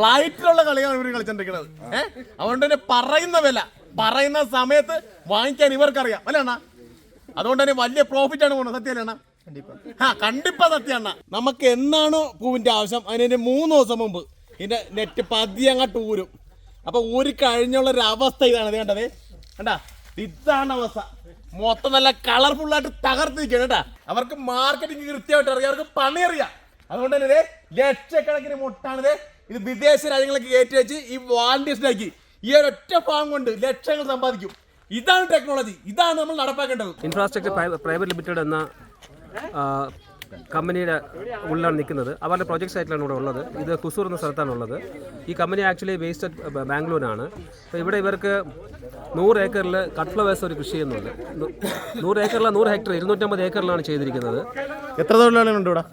ഫ്ലൈറ്റിലുള്ള കളിയാണ് ഇവർ കളിച്ചോണ്ടിരിക്കുന്നത്. ഏഹ് അതുകൊണ്ട് തന്നെ പറയുന്ന വില പറയുന്ന സമയത്ത് വാങ്ങിക്കാൻ ഇവർക്കറിയാം. അല്ലേ അണ്ണാ? അതുകൊണ്ട് തന്നെ വലിയ പ്രോഫിറ്റ് ആണ് പോകുന്നത് സത്യമല്ലേ അണ്ണാ? ആ കണ്ടിപ്പ സത്യാണ് നമുക്ക് എന്നാണോ പൂവിന്റെ ആവശ്യം? അതിന് മൂന്ന് ദിവസം മുമ്പ് ഇതിന്റെ നെറ്റ് പതിയെ അങ്ങോട്ട് ഊരും. അപ്പൊ ഊരി കഴിഞ്ഞുള്ള ഒരു അവസ്ഥ ഇതാണ്. വേണ്ടത് കണ്ടാ ഇതാണ് അവസ്ഥ. മൊത്തം നല്ല കളർഫുൾ ആയിട്ട് തകർത്തിരിക്കുകയാണ് കേട്ടാ. അവർക്ക് മാർക്കറ്റിംഗ് കൃത്യമായിട്ട് അറിയാം. അവർക്ക് പണി അറിയാം. അതുകൊണ്ട് തന്നെ ലക്ഷക്കണക്കിന് മുട്ടാണിത് ഇത് വിദേശ രാജ്യങ്ങളിലേക്ക് കയറ്റി വെച്ച് ഈ വാളണ്ടിയേഴ്സിനാക്കി ഈ ഒരൊറ്റ ഫാം കൊണ്ട് ലക്ഷങ്ങൾ സമ്പാദിക്കും. ഇതാണ് ടെക്നോളജി ഇതാണ് നമ്മൾ നടപ്പാക്കേണ്ടത്. ഇൻഫ്രാസ്ട്രക്ചർ പ്രൈവറ്റ് ലിമിറ്റഡ് എന്ന കമ്പനിയുടെ ഉള്ളിലാണ് നിൽക്കുന്നത്. അവരുടെ പ്രൊജക്ട് സൈറ്റിലാണ് ഇവിടെ ഉള്ളത്. ഇത് കുസൂർ എന്ന സ്ഥലത്താണ് ഉള്ളത്. ഈ കമ്പനി ആക്ച്വലി ബേസ്ഡ് ബാംഗ്ലൂരാണ്. അപ്പോൾ ഇവിടെ ഇവർക്ക് നൂറ് ഏക്കറിൽ കട്ട് ഫ്ലവേഴ്സ് ഒരു കൃഷി ചെയ്യുന്നുണ്ട് നൂറ് ഏക്കറിൽ നൂറ് ഹെക്ടർ ഇരുന്നൂറ്റമ്പത് ഏക്കറിലാണ് ചെയ്തിരിക്കുന്നത്. എത്ര തൊഴിലാളികളുണ്ട് ഇവിടെ?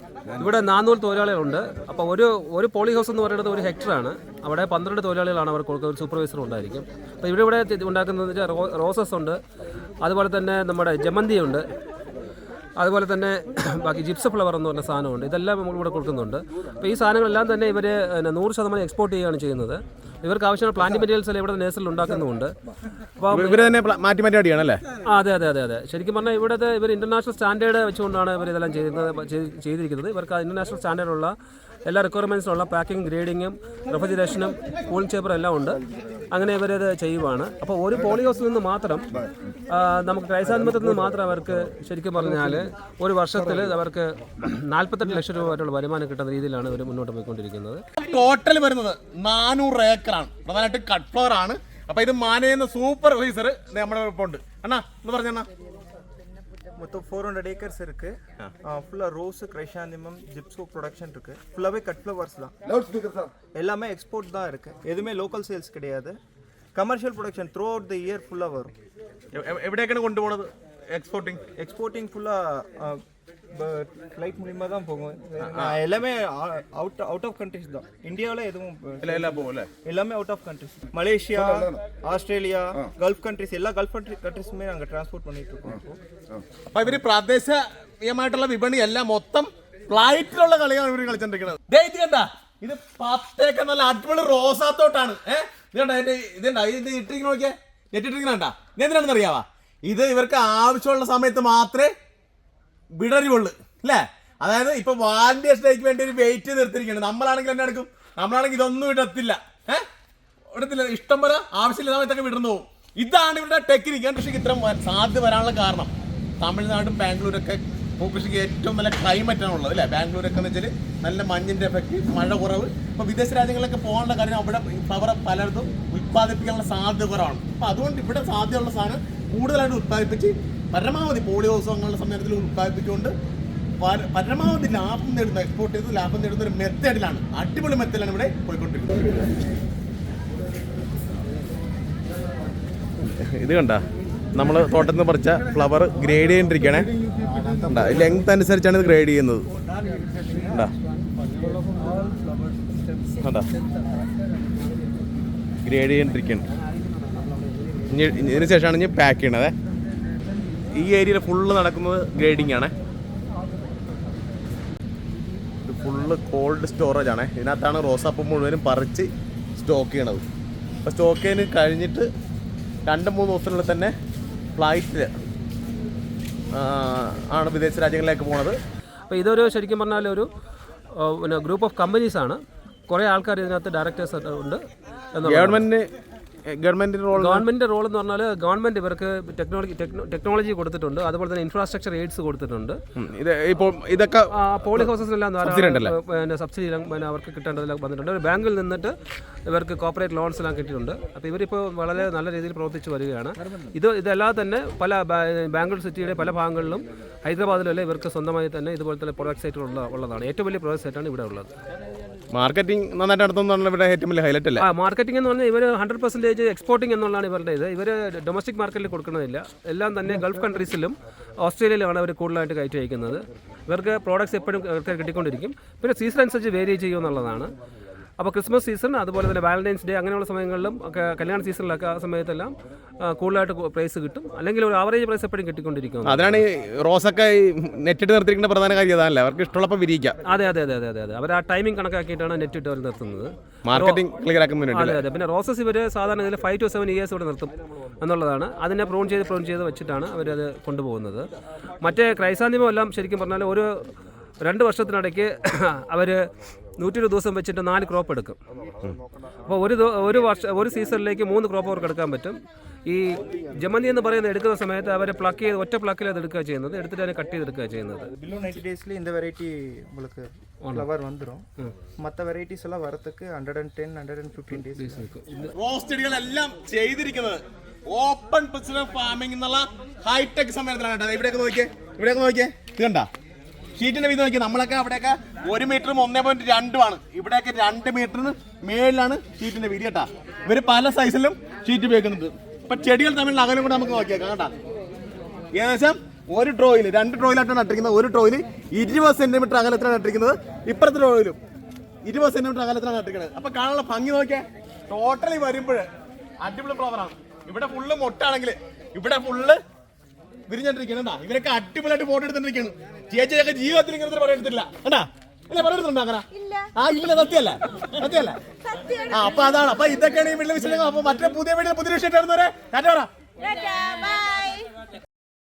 ഇവിടെ നാനൂറ് തൊഴിലാളികളുണ്ട്. അപ്പോൾ ഒരു ഒരു പോളി ഹൗസ് എന്ന് പറയുന്നത് ഒരു ഹെക്ടറാണ്. അവിടെ പന്ത്രണ്ട് തൊഴിലാളികളാണ് അവർ കൊടുക്കുക ഒരു സൂപ്പർവൈസർ ഉണ്ടായിരിക്കും. അപ്പോൾ ഇവിടെ ഇവിടെ ഉണ്ടാക്കുന്നത് റോസസ് ഉണ്ട്. അതുപോലെ തന്നെ നമ്മുടെ ജമന്തി ഉണ്ട്. അതുപോലെ തന്നെ ബാക്കി ജിപ്സ് ഫ്ലവർ എന്ന് പറഞ്ഞ സാധനമുണ്ട്. ഇതെല്ലാം നമ്മൾ ഇവിടെ കൊടുക്കുന്നുണ്ട്. അപ്പോൾ ഈ സാധനങ്ങളെല്ലാം തന്നെ ഇവർ നൂറ് ശതമാനം എക്സ്പോർട്ട് ചെയ്യുകയാണ് ചെയ്യുന്നത്. ഇവർക്ക് ആവശ്യമുള്ള പ്ലാന്റ് മെറ്റീരിയൽസ് എല്ലാം ഇവിടെ നേഴ്സിൽ ഉണ്ടാക്കുന്നുണ്ട് അപ്പോൾ ഇവർ തന്നെ മാറ്റി മാറ്റി അതെ അതെ അതെ അതെ. ശരിക്കും പറഞ്ഞാൽ ഇവിടുത്തെ ഇവർ ഇന്റർനാഷണൽ സ്റ്റാൻഡേർഡ് വെച്ചുകൊണ്ടാണ് ഇവർ ഇതെല്ലാം ചെയ്യുന്നത് ചെയ്- ചെയ്തിരിക്കുന്നത്. ഇവർക്ക് ഇന്റർനാഷണൽ സ്റ്റാൻഡേർഡുള്ള എല്ലാ റിക്വയർമെന്റ്സും ഉള്ള പാക്കിംഗ് ഗ്രേഡിങ്ങും റെഫ്രിജറേഷനും കൂളിംഗ് ചേപ്പറും എല്ലാം ഉണ്ട്. അങ്ങനെ ഇവരത് ചെയ്യുവാണ്. അപ്പോൾ ഒരു പോളിയോസിൽ നിന്ന് മാത്രം നമുക്ക് ക്രൈസാൻമത്തിൽ നിന്ന് മാത്രം അവർക്ക് ശരിക്കും പറഞ്ഞാൽ ഒരു വർഷത്തിൽ അവർക്ക് നാൽപ്പത്തെട്ട് ലക്ഷം രൂപ വരെയുള്ള വരുമാനം കിട്ടുന്ന രീതിയിലാണ് ഇവർ മുന്നോട്ട് പോയിക്കൊണ്ടിരിക്കുന്നത്. ടോട്ടൽ വരുന്നത് നാനൂറ് ഏക്കറാണ്. പ്രധാനമായിട്ട് കട്ട് ഫ്ലവർ ആണ്. അപ്പോൾ ഇത് മാനേജ് സൂപ്പർ വൈസർ നമ്മുടെ ഒപ്പം ഉണ്ട്. അണ്ണാ ഒന്ന് പറഞ്ഞണ്ണാ மொத்தம் ஃபோர் ஹண்ட்ரட் ஏக்கர்ஸ் இருக்கு ஃபுல்லாக ரோஸு கிரைஷாந்திமம் ஜிப்ஸோ ப்ரொடக்ஷன் இருக்கு ஃபுல்லாகவே கட் ஃப்ளவர்ஸ் தான் எல்லாமே எக்ஸ்போர்ட் தான் இருக்கு எதுவுமே லோக்கல் சேல்ஸ் கிடையாது commercial production throughout the year ஃபுல்லாக வரும் എ- എ- എവിടേക്കാണ് കൊണ്ടുപോകുന്നത് എക്സ്പോർട്ടിങ് எக்ஸ்போர்ட்டிங் ஃபுல்லாக ஃப்ளைட் மூலியமா தான் போகும் நான் எல்லாமே அவுட் அவுட் ஆஃப் கண்ட்ரிஸ் தான் இந்தியாவில் எதுவும் എല്ലാം എല്ലാം പോകും അല്ലേ எல்லாமே out of countries Malaysia Australia gulf countries எல்லா கல்ஃப் கண்ட்ரி கண்ட்ரிஸுமே நாங்கள் டிரான்ஸ்போர்ட் பண்ணிட்டு இருக்கோம் இப்போ അപ്പൊ ഇവര് പ്രാദേശികമായിട്ടുള്ള വിപണി എല്ലാം മൊത്തം ഫ്ലൈറ്റിലുള്ള കളിയാണ് ഇവര് കളിച്ചോണ്ടിരിക്കുന്നത് ദേ ഇത് കണ്ട ഇത് പത്തേക്ക നല്ല അടിപൊളി റോസാത്തോട്ടാണ് ഏഹ് ഇത് കണ്ട ഇതിന്റെ ഇതുണ്ട ഇത് ഇട്ടിരിക്കുന്ന നോക്കിയേ നെറ്റിട്ടിരിക്കണ ഇത് എന്തിനാണെന്ന് അറിയാവാ ഇത് ഇവർക്ക് ആവശ്യമുള്ള സമയത്ത് മാത്രമേ വിടരുള്ളൂ അല്ലേ? അതായത് ഇപ്പൊ വാലന്റിയേഴ്സ് ഡേക്ക് വേണ്ടി ഒരു വെയിറ്റ് നിർത്തിയിരിക്കുകയാണ്. നമ്മളാണെങ്കിൽ എന്നെ എടുക്കും. നമ്മളാണെങ്കിൽ ഇതൊന്നും ഇടത്തില്ല. ഏഹ് ഇടത്തില്ല. ഇഷ്ടം പോലെ ആവശ്യമില്ല ഇതൊക്കെ വിടുന്നു പോകും. ഇതാണ് ഇവരുടെ ടെക്നിക്ക് കൃഷിക്ക് ഇത്ര സാധ്യത വരാനുള്ള കാരണം. തമിഴ്നാടും ബാംഗ്ലൂരൊക്കെ കൃഷിക്ക് ഏറ്റവും നല്ല ഉള്ളത് അല്ലേ? ബാംഗ്ലൂരൊക്കെ എന്ന് വെച്ചാൽ നല്ല മഞ്ഞിന്റെ എഫക്റ്റ് മഴ കുറവ്. ഇപ്പൊ വിദേശ രാജ്യങ്ങളിലൊക്കെ പോകാനുള്ള കാര്യം അവിടെ പവർ പലയിടത്തും ഉത്പാദിപ്പിക്കാനുള്ള സാധ്യത കുറവാണ്. അപ്പൊ അതുകൊണ്ട് ഇവിടെ സാധ്യതയുള്ള സാധനം കൂടുതലായിട്ട് ഉത്പാദിപ്പിച്ച് പരമാവധി പോളിയോത്സവങ്ങളുടെ സമയത്തിൽ ഉത്പാദിപ്പിച്ചുകൊണ്ട് പരമാവധി ലാഭം നേടുന്ന എക്സ്പോർട്ട് ചെയ്ത് ലാഭം നേടുന്ന ഒരു മെത്തേഡിലാണ് അടിപൊളി മെത്തേഡിലാണ് ഇവിടെ പോയിക്കൊണ്ടിരിക്കുന്നത്. ഇത് കണ്ട? നമ്മൾ തോട്ടത്തിൽ നിന്ന് പറിച്ച ഫ്ലവർ ഗ്രേഡ് ചെയ്തിരിക്കണേ. ലെങ്ത് അനുസരിച്ചാണ് ഇത് ഗ്രേഡ് ചെയ്യുന്നത്? ഗ്രേഡ് ചെയ്തിരിക്കണം. ഇതിന് ശേഷമാണ് ഇനി പാക്ക് ചെയ്യണത്. ഈ ഏരിയയിൽ ഫുള്ള് നടക്കുന്നത് ഗ്രേഡിംഗ് ആണ്. ഇത് ഫുള്ള് കോൾഡ് സ്റ്റോറേജ് ആണ്. ഇതിനകത്താണ് റോസാപ്പ് മുഴുവനും പറിച്ച് സ്റ്റോക്ക് ചെയ്യണത്. അപ്പോൾ സ്റ്റോക്ക് ചെയ്ത് കഴിഞ്ഞിട്ട് രണ്ട് മൂന്ന് ദിവസത്തിനുള്ളിൽ തന്നെ ഫ്ലൈറ്റിൽ ആണ് വിദേശ രാജ്യങ്ങളിലേക്ക് പോണത്. അപ്പോൾ ഇതൊരു ശരിക്കും പറഞ്ഞാൽ ഒരു പിന്നെ ഗ്രൂപ്പ് ഓഫ് കമ്പനീസ് ആണ്. കുറേ ആൾക്കാർ ഇതിനകത്ത് ഡയറക്ടേഴ്സ് ഉണ്ട് ഗവൺമെന്റിന് ഗവൺമെന്റിന്റെ റോൾ ഗവൺമെന്റിന്റെ റോൾ എന്ന് പറഞ്ഞാൽ ഗവൺമെന്റ് ഇവർക്ക് ടെക്നോളജി ടെക്നോളജി കൊടുത്തിട്ടുണ്ട് അതുപോലെ തന്നെ ഇൻഫ്രാസ്ട്രക്ചർ എയ്ഡ്സ് കൊടുത്തിട്ടുണ്ട്. ഇത് ഇപ്പോൾ ഇതൊക്കെ പോളി ഹൗസസിലെല്ലാം പിന്നെ സബ്സിഡി പിന്നെ അവർക്ക് കിട്ടേണ്ടതെല്ലാം വന്നിട്ടുണ്ട്. ഒരു ബാങ്കിൽ നിന്നിട്ട് ഇവർക്ക് കോപ്പറേറ്റ് ലോൺസ് എല്ലാം കിട്ടിയിട്ടുണ്ട്. അപ്പോൾ ഇവരിപ്പോൾ വളരെ നല്ല രീതിയിൽ പ്രവർത്തിച്ച് വരികയാണ്. ഇത് ഇതല്ലാതെ തന്നെ പല ബാംഗ്ലൂർ സിറ്റിയുടെ പല ഭാഗങ്ങളിലും ഹൈദരാബാദിലല്ലേ ഇവർക്ക് സ്വന്തമായി തന്നെ ഇതുപോലത്തെ പ്രൊഡക്ട് സൈറ്റുകൾ ഉള്ളതാണ്. ഏറ്റവും വലിയ പ്രൊഡക്ട് സൈറ്റാണ് ഇവിടെ ഉള്ളത്. മാർക്കറ്റിംഗ് നന്നായിട്ട് നടത്തുന്നതാണ് ഇവിടെ ഏറ്റവും വലിയ ഹൈലൈറ്റ് അല്ലേ? മാർക്കറ്റിംഗ് എന്ന് പറഞ്ഞാൽ ഇവർ ഹൺഡ്രഡ് പെർസെന്റേജ് എക്സ്പോർട്ടിംഗ് എന്നുള്ളതാണ് ഇവരുടെ ഇത്. ഇവർ ഡൊമസ്റ്റിക് മാർക്കറ്റിൽ കൊടുക്കുന്നതില്ല. എല്ലാം തന്നെ ഗൾഫ് കൺട്രീസിലും ഓസ്ട്രേലിയയിലാണ് അവർ കൂടുതലായിട്ട് കയറ്റി അയക്കുന്നത്. ഇവർക്ക് പ്രോഡക്റ്റ്സ് എപ്പോഴും ഇവർക്ക് കിട്ടിക്കൊണ്ടിരിക്കും. പിന്നെ സീസൺ അനുസരിച്ച് വേരി ചെയ്യും എന്നുള്ളതാണ് അപ്പോൾ ക്രിസ്മസ് സീസൺ അതുപോലെ തന്നെ വാലന്റൈൻസ് ഡേ അങ്ങനെയുള്ള സമയങ്ങളിലും ഒക്കെ കല്യാണ സീസണിലൊക്കെ ആ സമയത്തെല്ലാം കൂടുതലായിട്ട് പ്രൈസ് കിട്ടും. അല്ലെങ്കിൽ ഒരു ആവറേജ് പ്രൈസ് എപ്പോഴും കിട്ടിക്കൊണ്ടിരിക്കുന്നത് അതിനാണ് ഈ റോസൊക്കെ നെറ്റിട്ട് നിർത്തിയിരിക്കുന്ന പ്രധാന കാര്യം അതല്ല. അവർക്ക് ഇഷ്ടമുള്ളപ്പോൾ വിരിയിക്കാം. അതെ അതെ അതെ അതെ അതെ അതെ. അവർ ആ ടൈമിംഗ് കണക്കാക്കിയിട്ടാണ് നെറ്റ് ഇട്ട് അവർ നിർത്തുന്നത്. മാർക്കറ്റിംഗ് ക്ലിയർ വേണ്ടി അതെ അതെ. പിന്നെ റോസസ് ഇവർ സാധാരണ ഇതിൽ ഫൈവ് ടു സെവൻ ഇയേഴ്സ് ഇവിടെ നിർത്തും എന്നുള്ളതാണ്. അതിനെ പ്രൂൺ ചെയ്ത് പ്രൂൺ ചെയ്ത് വെച്ചിട്ടാണ് അവരത് കൊണ്ടുപോകുന്നത്. മറ്റേ ക്രൈസാന്തിമം എല്ലാം ശരിക്കും പറഞ്ഞാൽ ഒരു രണ്ട് വർഷത്തിനിടയ്ക്ക് അവർ നൂറ്റി ഇരുപത് ദിവസം വെച്ചിട്ട് നാല് ക്രോപ്പ് എടുക്കും അപ്പോൾ ഒരു ദി- ഒരു വർഷം ഒരു സീസണിലേക്ക് മൂന്ന് ക്രോപ്പ് അവർക്ക് എടുക്കാൻ പറ്റും ഈ ജമന്തി എന്ന് പറയുന്നത് എടുക്കുന്ന സമയത്ത് അവർ പ്ലക്ക് ചെയ്ത് ഒറ്റ പ്ലക്കിൽ അത് എടുക്കുക ചെയ്യുന്നത് എടുത്തിട്ട് അതിനെ கட் ചെയ്തെടുക്കുക ചെയ്യുന്നത് பிலோ நைன்டி டேஸ்ல இந்த வெரைட்டி உங்களுக்கு ஃப்ளவர் வந்துடும் மற்ற வெரைட்டிஸ் எல்லாம் வரத்துக்கு hundred and ten hundred and fifteen days rose ചെടികളെല്ലാം ചെയ്തിരിക്കുന്നത് ഓപ്പൺ പ്രിസിഡൻ ഫാമിംഗ് എന്നുള്ള ഹൈടെക് സമയത്തിലാണ് കേട്ടോ ഇവിടെയൊക്കെ നോക്കിയേ ഇവിടെയൊക്കെ നോക്കിയേ ഇത് കണ്ട ഷീറ്റിന്റെ വീതി നോക്കി നമ്മളൊക്കെ അവിടെയൊക്കെ ഒരു മീറ്ററും ഒന്നേ പോയിന്റ് രണ്ടുമാണ് ഇവിടെയൊക്കെ രണ്ട് മീറ്ററിന് മേളിലാണ് ഷീറ്റിന്റെ വീതി കേട്ടാ. ഇവർ പല സൈസിലും ഷീറ്റ് ഉപയോഗിക്കുന്നുണ്ട് ഇപ്പൊ ചെടികൾ തമ്മിലുള്ള അകലം കൂടെ നമുക്ക് നോക്കിയേക്കാം കേട്ടാ. ഏകദേശം ഒരു ഡ്രോയിൽ രണ്ട് ഡ്രോയിലായിട്ടാണ് നട്ടിരിക്കുന്നത്. ഒരു ഡ്രോയിൽ ഇരുപത് സെന്റിമീറ്റർ അകലത്തിലാണ് നട്ടിരിക്കുന്നത്. ഇപ്പുറത്തെ ഡ്രോയിലും ഇരുപത് സെന്റിമീറ്റർ അകലത്തിലാണ് നട്ടിരിക്കുന്നത്. അപ്പൊ കാണാനുള്ള ഭംഗി നോക്കിയാൽ ടോട്ടലി വരുമ്പോൾ അടിപൊളി ഫ്ലവറാണ് ഇവിടെ ഫുള്ള് മൊട്ടാണെങ്കിൽ ഇവിടെ ഫുള്ള് വിരിഞ്ഞിട്ടിരിക്കണ ഇവരൊക്കെ അടിപൊളിയായിട്ട് ഫോട്ടോ എടുത്തോണ്ടിരിക്കുന്നു ചേച്ചിയൊക്കെ ജീവിതത്തിൽ ഇങ്ങനത്തെ പടം എടുത്തില്ല കണ്ടാ? ഇല്ല പടം എടുത്തിട്ടുണ്ടോ അങ്ങനെ? ആ ഇല്ല സത്യല്ല സത്യമല്ല. ആ അപ്പൊ അതാണ്. അപ്പൊ ഇതൊക്കെയാണ് ഈ വീട്ടിലെ വിശേഷങ്ങൾ അപ്പൊ മറ്റേ പുതിയ വീട്ടിൽ പുതിയ വിഷയം കാറ്റ പറ.